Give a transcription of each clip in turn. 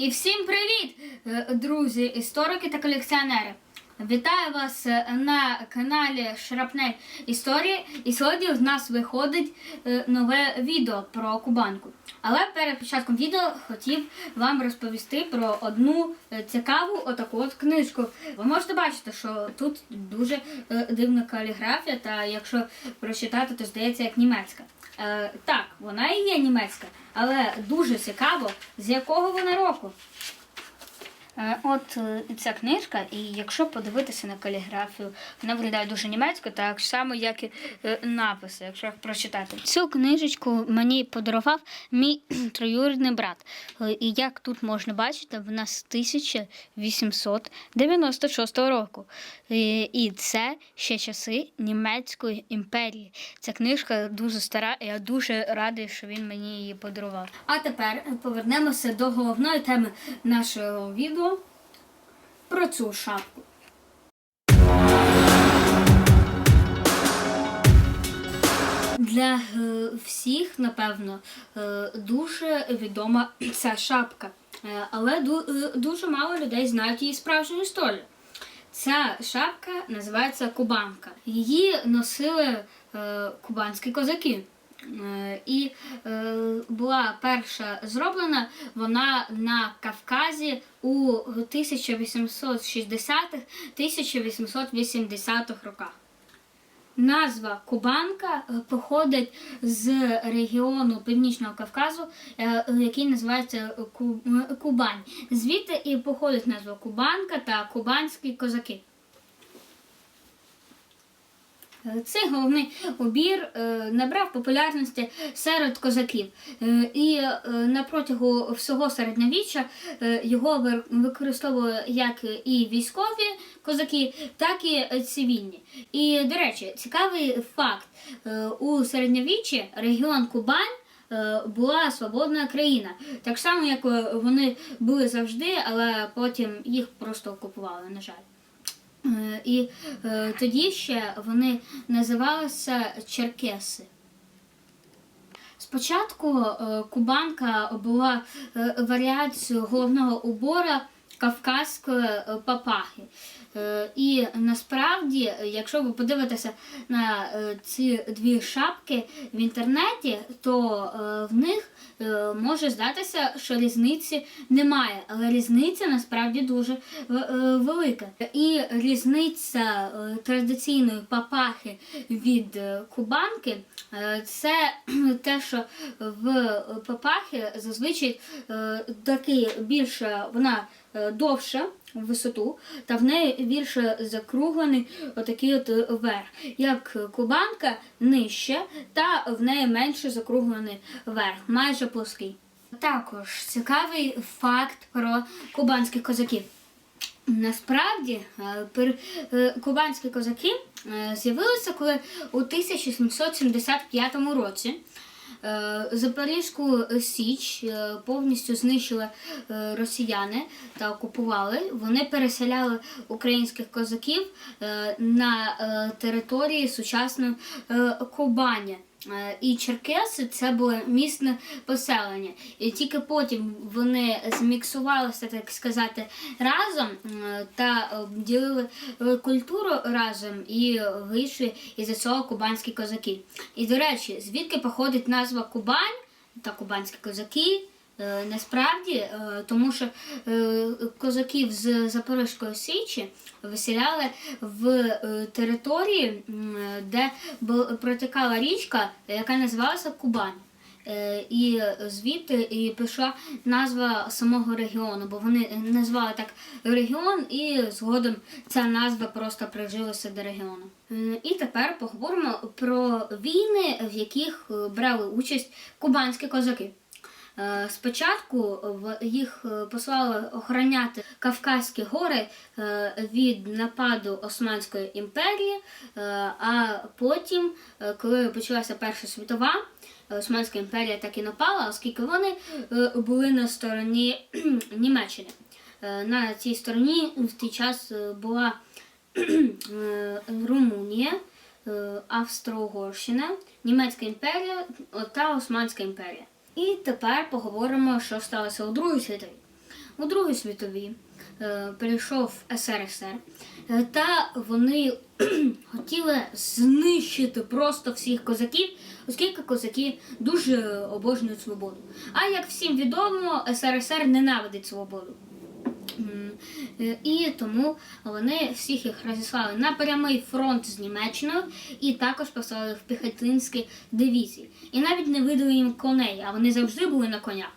І всім привіт, е, друзі, історики та колекціонери. Вітаю вас е, на каналі Шрапнель Історії. І сьогодні в нас виходить е, нове відео про Кубанку. Але перед початком відео хотів вам розповісти про одну цікаву отаку от книжку. Ви можете бачити, що тут дуже дивна каліграфія, та якщо прочитати, то здається як німецька. Е, так, вона і є німецька, але дуже цікаво, з якого вона року. Е, От е, ця книжка, і якщо подивитися на каліграфію, вона виглядає дуже німецько, так само, як і е, написи, якщо їх прочитати. Цю книжечку мені подарував мій троюрідний брат. І як тут можна бачити, вона з 1896 року. І це ще часи Німецької імперії. Ця книжка дуже стара, і я дуже радий, що він мені її подарував. А тепер повернемося до головної теми нашого відео про цю шапку. Для е, всіх, напевно, е, дуже відома ця шапка, Е, але дуже мало людей знають її справжню історію. Ця шапка називається кубанка. Її носили кубанські козаки. Е, І е, була перша зроблена вона на Кавказі у 1860-1880-х роках. Назва Кубанка е, походить з регіону Північного Кавказу, який називається Кубань. Звідти і походить назва Кубанка та кубанські козаки. Е, Цей головний убір е, набрав популярності серед козаків. Е, І на протягу всього середньовіччя його використовували як і військові козаки, так і цивільні. І, до речі, цікавий факт: у середньовіччі регіон Кубань. Була свободна країна, так само як вони були завжди, але потім їх просто окупували, на жаль. Е, І е, тоді ще вони називалися черкеси. Спочатку е, кубанка була варіацією головного убора кавказької е, папахи. Е, І насправді, якщо ви подивитеся на е, ці дві шапки в інтернеті, то е, в них е, може здатися, що різниці немає, але різниця насправді дуже е, велика. І різниця е, традиційної папахи від е, кубанки е, це те, що в папахи зазвичай е, такий більше вона е, довша в висоту, та в неї більше закруглений отакий от верх. Як кубанка нижче, та в неї менше закруглений верх, майже плоский. Також цікавий факт про кубанських козаків. Насправді е, е, кубанські козаки е, з'явилися коли у 1775 році. Е, Запорізьку Січ е, повністю знищили е, росіяни та окупували. Вони переселяли українських козаків на території сучасної Кубані. Е, І черкеси це було місне поселення. І тільки потім вони зміксувалися, так сказати, разом е, та е, ділили е, культуру разом і вийшли із цього кубанські козаки. І до речі, звідки походить назва Кубань та кубанські козаки? Е, Насправді, е, тому що е, козаків з Запорізької Січі виселяли в території, де протікала річка, яка називалася Кубань. І звідти і пішла назва самого регіону, бо вони назвали так регіон, і згодом ця назва просто прижилася до регіону. І тепер поговоримо про війни, в яких брали участь кубанські козаки. Е, Спочатку їх е, послали охороняти Кавказькі гори е, від нападу Османської імперії, а потім, коли почалася Перша світова, Османська імперія так і напала, оскільки вони були на стороні Німеччини. На цій стороні в той час була Румунія, Австро-Угорщина, Німецька імперія та Османська імперія. І тепер поговоримо, що сталося у Другій світовій. у Другій світовій е, прийшов СРСР, е, та вони хотіли знищити просто всіх козаків, оскільки козаки дуже обожнюють свободу. А як всім відомо, СРСР ненавидить свободу. Е, І тому вони всіх їх розіслали на прямий фронт з Німеччиною і також послали в піхотинські дивізії. І навіть не видали їм коней, а вони завжди були на конях.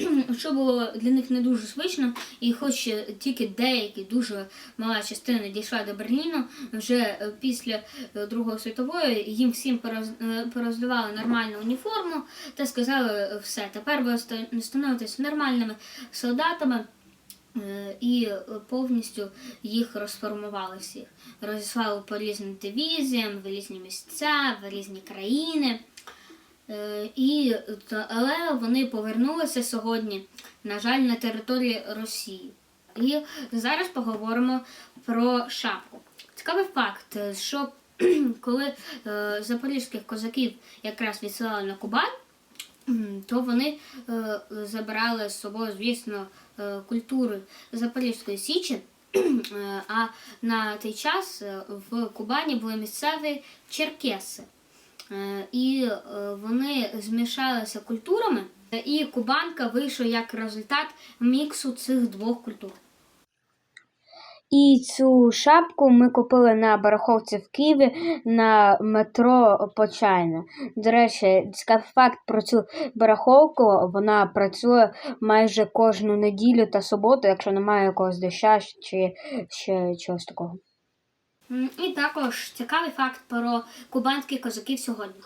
Що було для них не дуже звично, і хоч тільки деякі дуже мала частина дійшла до Берліну, вже е, після е, Другої світової їм всім пороз- е, пороздавали нормальну уніформу та сказали е, все, тепер ви ста- становитесь нормальними солдатами. Е, І повністю їх розформували всіх. Розіслали по різним дивізіям, в різні місця, в різні країни. Е, І, але вони повернулися сьогодні, на жаль, на території Росії. І зараз поговоримо про шапку. Цікавий факт, що коли е, запорізьких козаків якраз відсилали на Кубань, то вони забирали з собою, звісно, культури Запорізької Січі. Е, А на той час е, в Кубані були місцеві черкеси. І вони змішалися культурами, і Кубанка вийшла як результат міксу цих двох культур. І цю шапку ми купили на бараховці в Києві на метро Почайна. До речі, цікавий факт про цю бараховку. Вона працює майже кожну неділю та суботу, якщо немає якогось доща чи ще чогось такого. І також цікавий факт про кубанських козаків сьогодні.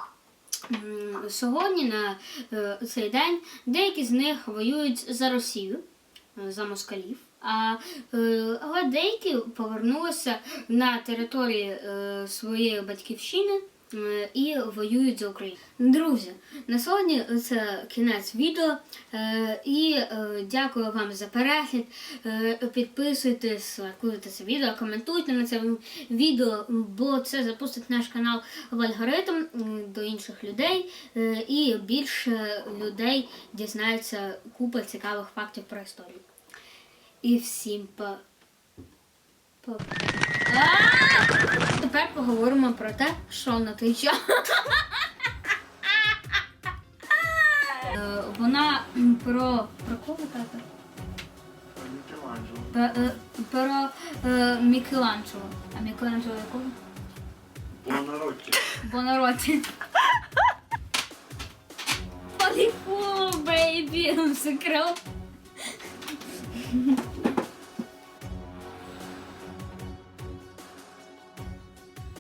Сьогодні на е, цей день деякі з них воюють за Росію, е, за москалів. А, але деякі повернулися на території е, своєї батьківщини е, і воюють за Україну. Друзі, на сьогодні це кінець відео. Е, і дякую вам за перегляд. Підписуйтесь, лайкуйте це відео, коментуйте на це відео, бо це запустить наш канал в алгоритм до інших людей, і більше людей дізнаються купа цікавих фактів про історію. І всім па. па... А! Тепер поговоримо про те, що на той час. Е, Вона про. Про кого тата? Мікеланджело. Е, Про е, Мікеланджело. А Мікеланджело якого? Бонаротті. Бонароті. Оліфу, бейбі, секрет.